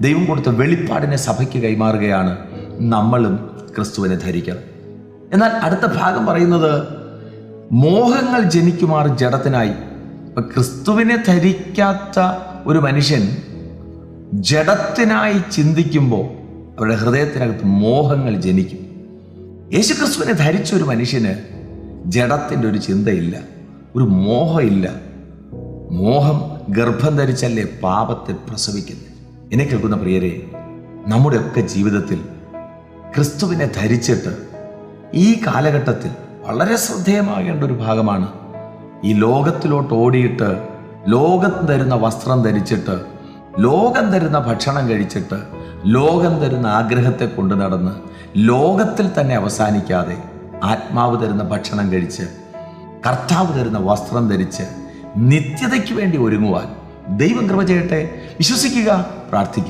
ദൈവം കൊടുത്ത വെളിപ്പാടിനെ സഭയ്ക്ക് കൈമാറുകയാണ് നമ്മളും ക്രിസ്തുവിനെ ധരിക്കണം എന്നാൽ അടുത്ത ഭാഗം പറയുന്നത് മോഹങ്ങൾ ജനിക്കുമാർ ജഡത്തിനായി. ഇപ്പൊ ക്രിസ്തുവിനെ ധരിക്കാത്ത ഒരു മനുഷ്യൻ ജഡത്തിനായി ചിന്തിക്കുമ്പോൾ അവരുടെ ഹൃദയത്തിനകത്ത് മോഹങ്ങൾ ജനിക്കും. യേശു ക്രിസ്തുവിനെ ധരിച്ച ഒരു മനുഷ്യന് ജഡത്തിന്റെ ഒരു ചിന്തയില്ല ഒരു മോഹമില്ല മോഹം ഗർഭം ധരിച്ചല്ലേ പാപത്തെ പ്രസവിക്കുന്നത്? എന്നെ കേൾക്കുന്ന പ്രിയരെ നമ്മുടെയൊക്കെ ജീവിതത്തിൽ ക്രിസ്തുവിനെ ധരിച്ചിട്ട് ഈ കാലഘട്ടത്തിൽ വളരെ ശ്രദ്ധേയമാകേണ്ട ഒരു ഭാഗമാണ് ഈ ലോകത്തിലോട്ട് ഓടിയിട്ട് ലോകം തരുന്ന വസ്ത്രം ധരിച്ചിട്ട് ലോകം തരുന്ന ഭക്ഷണം കഴിച്ചിട്ട് ലോകം തരുന്ന ആഗ്രഹത്തെ കൊണ്ടു നടന്ന് ലോകത്തിൽ തന്നെ അവസാനിക്കാതെ ആത്മാവ് തരുന്ന ഭക്ഷണം കഴിച്ച് കർത്താവ് തരുന്ന വസ്ത്രം ധരിച്ച് നിത്യതയ്ക്ക് വേണ്ടി ഒരുങ്ങുവാൻ ദൈവം കൃപ ചെയ്യട്ടെ. വിശ്വസിക്കുക പ്രാർത്ഥിക്കുക.